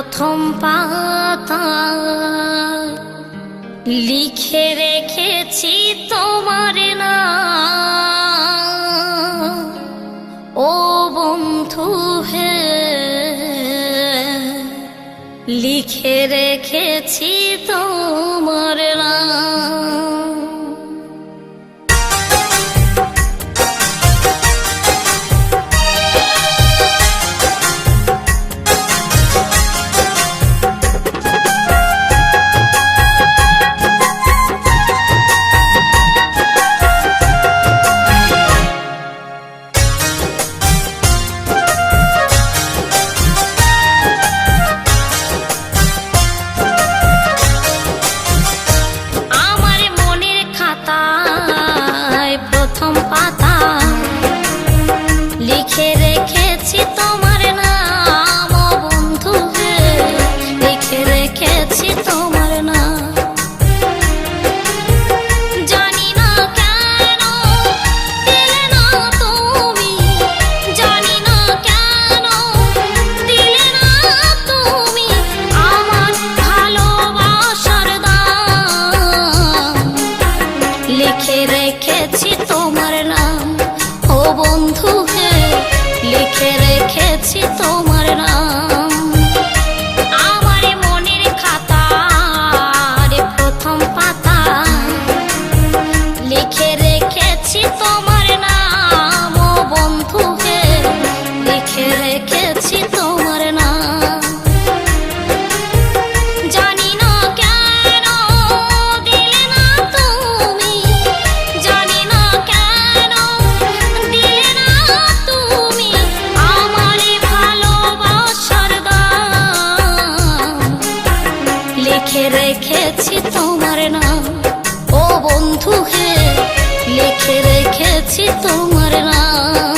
প্রথম পাতা লিখে রেখেছি তোমার না ও বন্ধু হে লিখে রেখেছি তোমার লিখে রেখেছি তোমার নাম। ও বন্ধু হে লিখে রেখেছি তোমার নাম।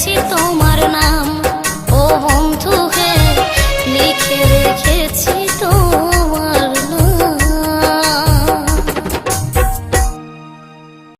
激动